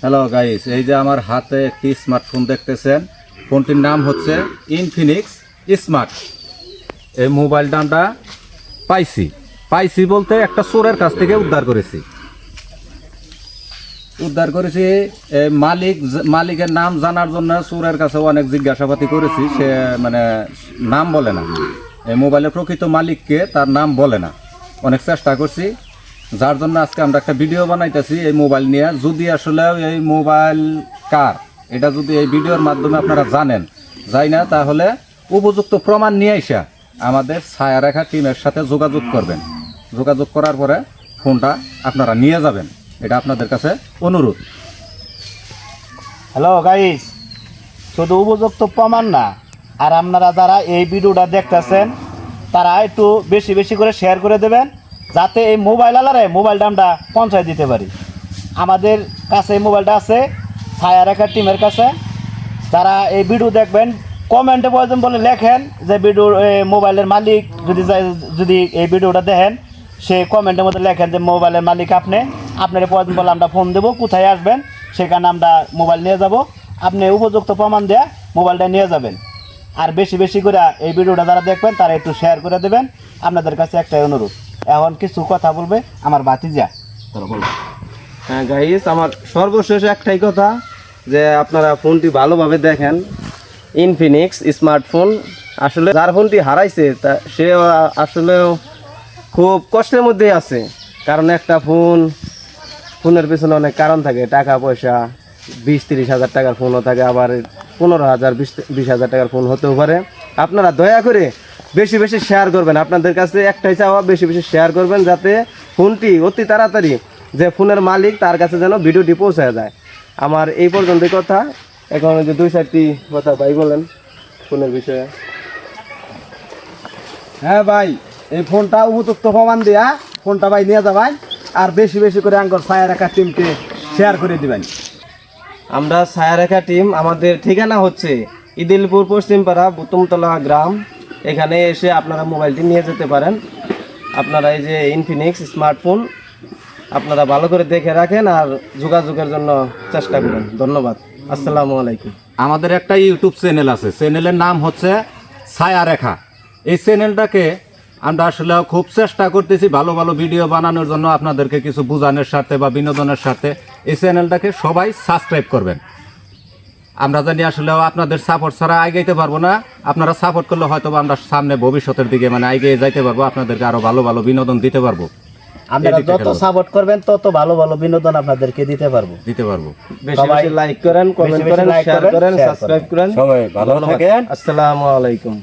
Hello guys এই যে আমার হাতে একটি স্মার্টফোন দেখতেছেন। ফোনটির নাম হচ্ছে ইনফিনিক্স স্মার্ট এই মোবাইলটা আমরা পাইছি। পাইছি বলতে একটা চোরের কাছ থেকে উদ্ধার করেছি। উদ্ধার করেছি এ, মালিক মালিকের নাম জানার জন্য চোরের কাছে অনেক জিজ্ঞাসাবাদি করেছি। সে মানে নাম বলে না। এই মোবাইলের প্রকৃত মালিককে তার নাম বলে না। অনেক চেষ্টা করছি। যার জন্য আজকে আমরা একটা ভিডিও বানাইতেছি এই মোবাইল নিয়ে। যদি আসলে এই মোবাইল কার? এটা যদি এই ভিডিওর মাধ্যমে আপনারা জানেন, যাই না, তাহলে উপযুক্ত প্রমাণ নিয়ে আইসা আমাদের ছায়া রেখা টিমের সাথে যোগাযোগ করবেন। যোগাযোগ করার পরে ফোনটা আপনারা নিয়ে যাবেন। এটা আপনাদের কাছে অনুরোধ। হ্যালো গাইস শুধু উপযুক্ত প্রমাণ না, আর আপনারা যারা এই ভিডিওটা দেখতেছেন, তারা একটু বেশি বেশি করে শেয়ার করে দেবেন। যাতে এই মোবাইল আলারে মোবাইলটা আমরা পৌঁছায় দিতে পারি। আমাদের কাছে এই মোবাইলটা আছে, ছায়া রেখার টিমের কাছে। তারা এই ভিডিও দেখবেন কমেন্টে প্রয়োজন বলে লেখেন যে ভিডিওর মোবাইলের মালিক যদি যদি এই ভিডিওটা দেখেন, সে কমেন্টের মধ্যে লেখেন যে মোবাইলের মালিক আপনি। আপনার প্রয়োজন বলে আমরা ফোন দেবো, কোথায় আসবেন, সেখানে আমরা মোবাইল নিয়ে যাব। আপনি উপযুক্ত প্রমাণ দেয়া মোবাইলটা নিয়ে যাবেন। আর বেশি বেশি করে এই ভিডিওটা যারা দেখবেন, তারা একটু শেয়ার করে দেবেন। আপনাদের কাছে একটাই অনুরোধ। এখন কিছু কথা বলবে আমার বাতিজা তোরা বলব হ্যাঁ গাইস আমার সর্বশেষ একটাই কথা যে আপনারা ফোনটি ভালোভাবে দেখেন। ইনফিনিক্স স্মার্টফোন আসলে যার ফোনটি হারাইছে, তা সে আসলে খুব কষ্টের মধ্যেই আছে। কারণ একটা ফোন, ফোনের পিছনে অনেক কারণ থাকে। টাকা, পয়সা, বিশ, তিরিশ হাজার টাকার ফোনও থাকে, আবার পনেরো হাজার, বিশ বিশ হাজার টাকার ফোন হতেও পারে। আপনারা দয়া করে বেশি বেশি শেয়ার করবেন। আপনাদের কাছে একটাই চাওয়া বেশি বেশি শেয়ার করবেন যাতে ফোনটি অতি তাড়াতাড়ি যে ফোনের মালিক তার কাছে যেন ভিডিওটি পৌঁছায় যায়। আমার এই পর্যন্ত কথা। এখন যে দুই চারটি কথা ভাই বলেন ফোনের বিষয়ে। হ্যাঁ ভাই এই ফোনটা উপযুক্ত প্রমাণ দিয়া ফোনটা ভাই নিয়ে যাবেন আর বেশি বেশি করে আঙ্কর ছায়া রাখার টিমকে শেয়ার করে দিবেন। আমরা ছায়ারেখা টিম আমাদের ঠিকানা হচ্ছে ইদিলপুর পশ্চিমপাড়া বুতুমতলা গ্রাম এখানে এসে আপনারা মোবাইলটি নিয়ে যেতে পারেন। আপনারা এই যে ইনফিনিক্স স্মার্টফোন আপনারা ভালো করে দেখে রাখেন আর যোগাযোগের জন্য চেষ্টা করেন। ধন্যবাদ। আসসালামু আলাইকুম। আমাদের একটা ইউটিউব চ্যানেল আছে। চ্যানেলের নাম হচ্ছে ছায়া রেখা এই চ্যানেলটাকে আমরা আসলে খুব চেষ্টা করতেছি ভালো ভালো ভিডিও বানানোর জন্য আপনাদেরকে কিছু বোঝানোর স্বার্থে বা বিনোদনের স্বার্থে। এই চ্যানেলটাকে সবাই সাবস্ক্রাইব করবেন। আমরা জানি আসলে আপনাদের সাপোর্ট ছাড়া আগাইতে পারব না। আপনারা সাপোর্ট করলে হয়তো আমরা সামনে ভবিষ্যতের দিকে মানে এগিয়ে যাইতে পারব আপনাদেরকে আরও ভালো ভালো বিনোদন দিতে পারব। আপনারা যত সাপোর্ট করবেন তত ভালো ভালো বিনোদন আপনাদেরকে দিতে পারব। দিতে পারব। সবাই- লাইক করেন কমেন্ট করেন শেয়ার করেন, করেন সাবস্ক্রাইব করেন। সবাই ভালো ধন্যবাদ। থাকেন। আসসালামু আলাইকুম।